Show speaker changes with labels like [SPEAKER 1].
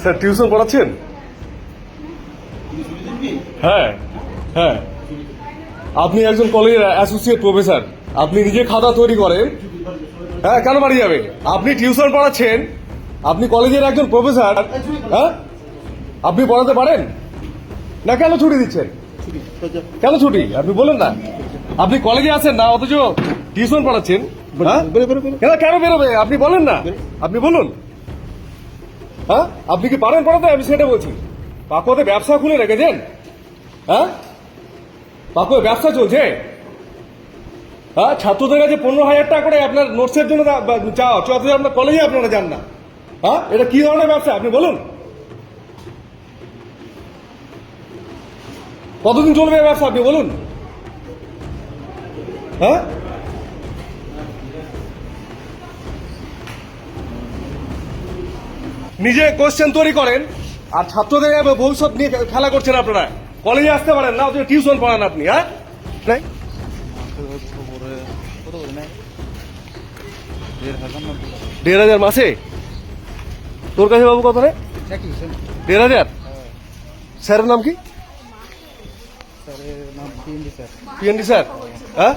[SPEAKER 1] Sir tuition পড়াচ্ছেন? হ্যাঁ হ্যাঁ। আপনি একজন কলেজের অ্যাসোসিয়েট প্রফেসর আপনি নিজে খাতা তৈরি করেন। হ্যাঁ কেন বাড়ি যাবে আপনি টিউশন পড়াচ্ছেন। আপনি কলেজের একজন প্রফেসর হ্যাঁ? আপনি পড়াতে পারেন? না কেন ছুটি দিচ্ছেন? কেন ছুটি? আপনি বলেন না। আপনি কলেজে আছেন না অথচ টিউশন পড়াচ্ছেন। হ্যাঁ? কেন কেন বেরোবে? আপনি বলেন না। আপনি বলুন। হ্যাঁ? আপনি কি পারেন পড়াতে? আমি সেটা বলছি। পাকুয়াতে ব্যবসা খুলে রেখেছেন? হ্যাঁ? পাকুয়া ব্যবসা চলছে? হ্যাঁ? ছাত্রদের কাছে পনেরো হাজার টাকা করে আপনার নোটসের জন্য চাও অথচ আপনার কলেজে আপনারা যান না। হ্যাঁ? এটা কি ধরনের ব্যবসা? আপনি বলুন। কতদিন চলবে ব্যবসা? আপনি বলুন। হ্যাঁ? নিজে কোশ্চেন তৈরি করেন আর ছাত্রদের ভবিষ্যৎ নিয়ে খেলা করছেন আপনারা। কলেজে আসতে পারেন না টিউশন পড়ান আপনি হ্যাঁ?
[SPEAKER 2] দেড় হাজার
[SPEAKER 1] মাসে? তোর কাছে বাবু কত রে? দেড় হাজার? স্যারের নাম কি? পিএনডি স্যার হ্যাঁ?